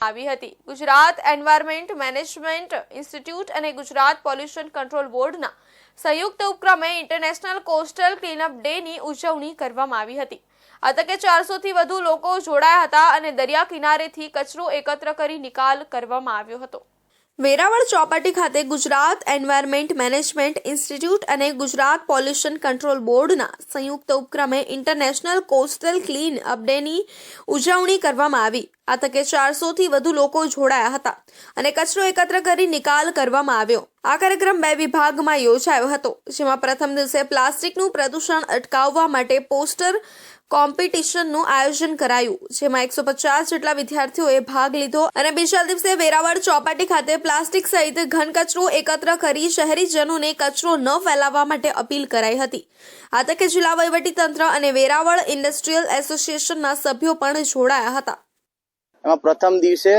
આવી હતી. Gujarat environment management institute અને ગુજરાત પોલ્યુશન કંટ્રોલ બોર્ડના સંયુક્ત ઉપક્રમે ઇન્ટરનેશનલ કોસ્ટલ ક્લીનઅપ ડેની ઉજવણી કરવામાં આવી હતી. આ તકે ચારસોથી વધુ લોકો જોડાયા હતા અને દરિયા કિનારેથી કચરો એકત્ર કરી નિકાલ કરવામાં આવ્યો હતો. વેરાવળ ચોપાટી ખાતે ગુજરાત એન્વાયરમેન્ટ મેનેજમેન્ટ ઇન્સ્ટિટ્યૂટ અને ગુજરાત પોલ્યુશન કંટ્રોલ બોર્ડના સંયુક્ત ઉપક્રમે ઇન્ટરનેશનલ કોસ્ટલ ક્લીન અપ ડેની ઉજવણી કરવામાં આવી. આ તકે ચારસોથી વધુ લોકો જોડાયા હતા અને કચરો એકત્ર કરી નિકાલ કરવામાં આવ્યો. આ કાર્યક્રમ બે વિભાગમાં યોજાયો હતો, જેમાં પ્રથમ દિવસે પ્લાસ્ટિકનું પ્રદૂષણ અટકાવવા માટે પોસ્ટર કોમ્પિટિશનનું આયોજન કરાયું, જેમાં એકસો પચાસ જેટલા વિદ્યાર્થીઓએ ભાગ લીધો અને બીજા દિવસે વેરાવળ ચોપાટી ખાતે પ્લાસ્ટિક સહિત ઘન કચરો એકત્ર કરી શહેરીજનોને કચરો ન ફેલાવવા માટે અપીલ કરાઈ હતી. આ તકે જિલ્લા વહીવટીતંત્ર અને વેરાવળ ઇન્ડસ્ટ્રીયલ એસોસિએશનના સભ્યો પણ જોડાયા હતા. પ્રથમ દિવસે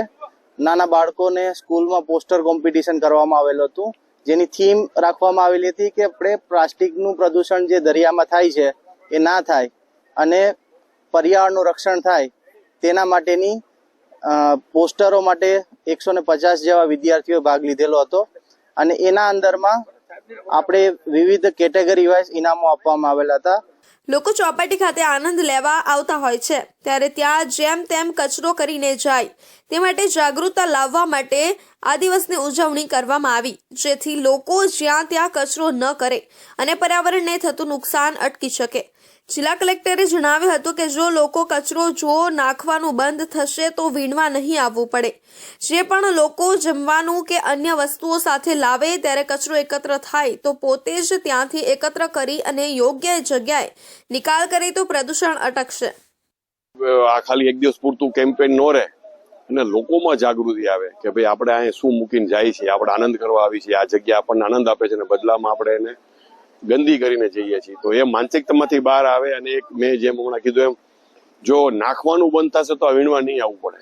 નાના બાળકોને સ્કૂલમાં પોસ્ટર કોમ્પિટિશન કરવામાં આવેલું હતું. જેની થીમ રાખવામાં આવેલી હતી કે આપણે પ્લાસ્ટિકનું પ્રદૂષણ જે દરિયામાં થાય છે, એ ના થાય અને પર્યાવરણનું રક્ષણ થાય તેના માટેની પોસ્ટરો માટે એકસો ને પચાસ જેવા વિદ્યાર્થીઓએ ભાગ લીધેલો હતો. અને એના અંદરમાં આપણે વિવિધ કેટેગરી વાઇઝ ઇનામો આપવામાં આવેલા હતા. લોકો ચોપાટી ખાતે આનંદ લેવા આવતા હોય છે. ત્યારે ત્યાં જેમ તેમ કચરો કરીને જાય. તે માટે જાગૃતતા લાવવા માટે આ દિવસની ઉજવણી કરવામાં આવી. જેથી લોકો જ્યાં ત્યાં કચરો ન કરે અને પર્યાવરણને થતું નુકસાન અટકી શકે. જિલ્લા કલેક્ટરે જણાવ્યું હતું કે જો લોકો કચરો જો નાખવાનું બંધ થશે તો વીણવા નહીં આવવું પડે. જે પણ લોકો જમવાનું કે અન્ય વસ્તુઓ સાથે લાવે ત્યારે કચરો એકત્ર થાય તો પોતે જ ત્યાંથી એકત્ર કરી અને યોગ્ય જગ્યાએ નિકાલ કરે તો પ્રદૂષણ અટકશે. આ ખાલી એક દિવસ પૂરતું કેમ્પેન ન રહે અને લોકોમાં જાગૃતિ આવે કે ભાઈ આપણે અહીંયા શું મૂકીને જાય છે આપણે આનંદ કરવા આવી છીએ. આ જગ્યા આપણને આનંદ આપે છે અને બદલામાં આપણે એને ગંદી કરીને જઈએ છીએ. તો એ માનસિકતામાંથી બહાર આવે અને એક મેં જેમ હમણાં કીધું એમ, જો નાખવાનું બંધ થશે તો વીણવા નહીં આવવું પડે.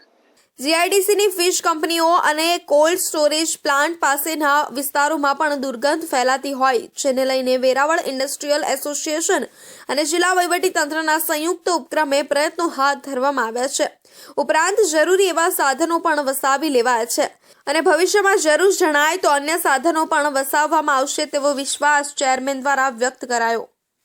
જીઆઈડીસીની ફિશ કંપનીઓ અને કોલ્ડ સ્ટોરેજ પ્લાન્ટ પાસેના વિસ્તારોમાં પણ દુર્ગંધ ફેલાતી હોય, જેને લઈને વેરાવળ ઇન્ડસ્ટ્રીયલ એસોસિએશન અને જિલ્લા વહીવટી તંત્રના સંયુક્ત ઉપક્રમે પ્રયત્નો હાથ ધરવામાં આવ્યા છે. ઉપરાંત જરૂરી એવા સાધનો પણ વસાવી લેવાયા છે અને ભવિષ્યમાં જરૂર જણાય તો અન્ય સાધનો પણ વસાવવામાં આવશે તેવો વિશ્વાસ ચેરમેન દ્વારા વ્યક્ત કરાયો.